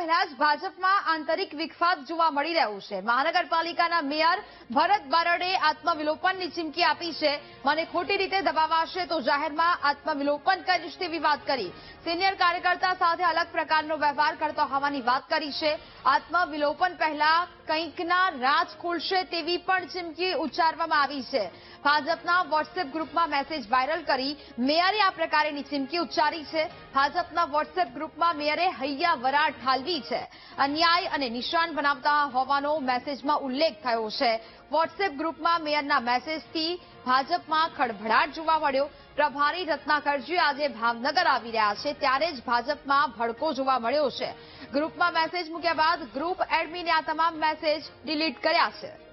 પહેલા જ ભાજપમાં આંતરિક વિખવાદ જોવા મળી રહ્યું છે. મહાનગરપાલિકાના મેયર ભરત બારડે આત્મવિલોપનની ચીમકી આપી છે. મને ખોટી રીતે દબાવાશે તો જાહેરમાં આત્મવિલોપન કરીશ તેવી વાત કરી. સિનિયર કાર્યકર્તા સાથે અલગ પ્રકારનો વ્યવહાર કરતો હોવાની વાત કરી છે. આત્મવિલોપન પહેલા કંઈકના રાજ ખુલશે તેવી પણ ચીમકી ઉચ્ચારવામાં આવી છે. ભાજપના વોટ્સએપ ગ્રુપમાં મેસેજ વાયરલ કરી મેયરે આ પ્રકારેની ચીમકી ઉચ્ચારી છે. ભાજપના વોટ્સએપ ગ્રુપમાં મેયરે હૈયા વરાળ ઠાલવી છે. અન્યાય અને નિશાન બનાવતા હોવાનો મેસેજમાં ઉલ્લેખ થયો છે. વોટ્સએપ ગ્રુપમાં મેયરના મેસેજથી ભાજપમાં ખળભળાટ જોવા મળ્યો. પ્રભારી રત્નાકરજી આજે ભાવનગર આવી રહ્યા છે. ત્યારે જ ભાજપમાં ભડકો જોવા મળ્યો છે. ગ્રુપમાં મેસેજ મૂક્યા બાદ ગ્રુપ એડમિને આ તમામ મેસેજ ડિલીટ કર્યા છે.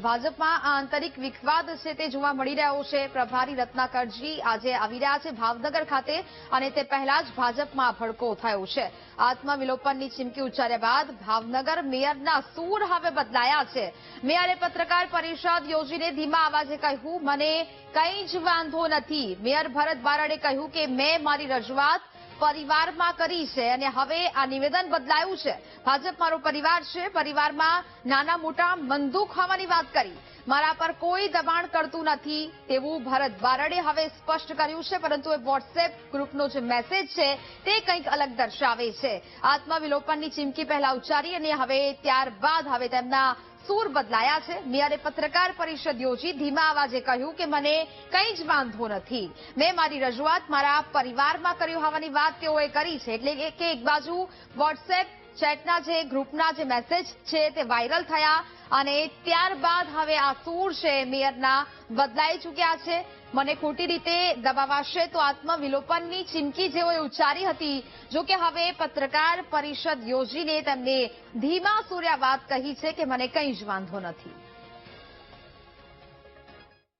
ભાજપમાં આ આંતરિક વિખવાદ છે તે જોવા મળી રહ્યો છે. પ્રભારી રત્નાકરજી આજે આવી રહ્યા છે ભાવનગર ખાતે અને તે પહેલા જ ભાજપમાં ભડકો થયો છે. આત્મવિલોપનની ચીમકી ઉચ્ચાર્યા બાદ ભાવનગર મેયરના સૂર હવે બદલાયા છે. મેયરે પત્રકાર પરિષદ યોજીને ધીમા અવાજે કહ્યું, મને કંઈ જ વાંધો નથી. મેયર ભરત બારડે કહ્યું કે, મેં મારી રજૂઆત પરિવારમાં કરી છે અને હવે આ નિવેદન બદલાયું છે. ભાજપ મારો પરિવાર છે. પરિવારમાં નાના મોટા બંદૂક હોવાની વાત કરી. મારા પર કોઈ દબાણ કરતું નથી તેવું ભરત બારડે હવે સ્પષ્ટ કર્યું છે. પરંતુ એ વોટ્સએપ ગ્રુપનો જે મેસેજ છે તે કંઈક અલગ દર્શાવે છે. આત્મવિલોપનની ચીમકી પહેલા ઉચ્ચારી અને હવે ત્યારબાદ હવે તેમના સૂર બદલાયા છે. મેયરે પત્રકાર પરિષદ યોજી ધીમા અવાજે કહ્યું કે મને કંઈ જ વાંધો નથી. મેં મારી રજૂઆત મારા પરિવારમાં કર્યું હોવાની વાત તેઓએ કરી છે. એટલે કે એક બાજુ વોટ્સએપ ચેટના જે ગ્રુપના જે મેસેજ છે તે વાયરલ થયા અને ત્યારબાદ હવે આ સૂર છે, મેયરના બદલાઈ ચૂક્યા છે. મને ખોટી રીતે દબાવાશે તો આત્મવિલોપનની ચીમકી જેઓએ ઉચ્ચારી હતી, જો કે હવે પત્રકાર પરિષદ યોજીને તેમને ધીમા સૂર્યા વાત કહી છે કે મને કંઈ જ વાંધો નથી.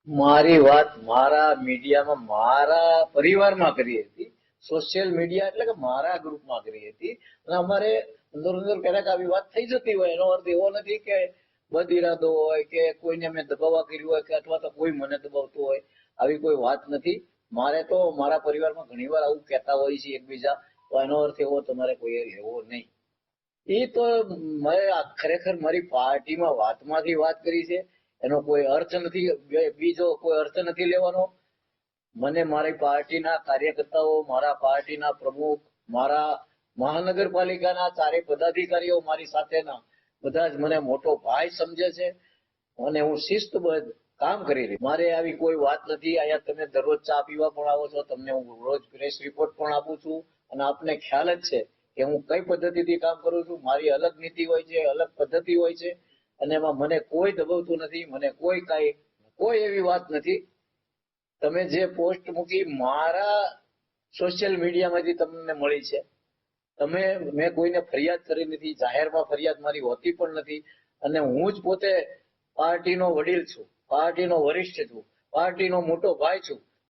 મારી વાત મારા મીડિયામાં મારા પરિવારમાં કરી હતી, સોશિયલ મીડિયા એટલે કે મારા ગ્રુપમાં કરી હતી. અને અમારે અંદર અંદર ક્યારેક આવી વાત થઈ જતી હોય, એનો અર્થ એવો નથી કે બદ ઇરાદો હોય કે કોઈને મેં દબાવવા કર્યું હોય કે અથવા તો કોઈ મને દબાવતું હોય. આવી કોઈ વાત નથી. મારે તો મારા પરિવારમાં ઘણીવાર આવું કહેતા હોય છે એકબીજા એનો અર્થ એવો, તમારે કોઈ એવો નહીં. એ તો મેં ખરેખર મારી પાર્ટીમાં વાતમાંથી વાત કરી છે. એનો કોઈ અર્થ નથી. બીજો કોઈ અર્થ નથી લેવાનો. મને મારી પાર્ટીના કાર્યકર્તાઓ, મારા પાર્ટીના પ્રમુખ, મારા મહાનગરપાલિકાના ચારે પદાધિકારીઓ મારી સાથેના બધા જ મને મોટો ભાઈ સમજે છે. અને હું શિસ્તબદ્ધ કામ કરી રહી. મારે આવી કોઈ વાત નથી. અહીંયા તમે દરરોજ ચા પીવા પણ આવો છો. તમને હું રોજ પ્રેસ રિપોર્ટ પણ આપું છું. અને આપને ખ્યાલ જ છે કે હું કઈ પદ્ધતિથી કામ કરું છું. મારી અલગ નીતિ હોય છે, અલગ પદ્ધતિ હોય છે. અને એમાં મને કોઈ દબાવતું નથી. મને કોઈ કાંઈ, કોઈ એવી વાત નથી. તમે જે પોસ્ટ મૂકી મારા સોશિયલ મીડિયામાંથી તમને મળી છે. તમે, મેં કોઈને ફરિયાદ કરી નથી. જાહેરમાં ફરિયાદ મારી હોતી પણ નથી. અને હું જ પોતે પાર્ટીનો વડીલ છું. પાર્ટીનો વરિષ્ઠ છું પાર્ટીનો મોટો ભાઈ છું.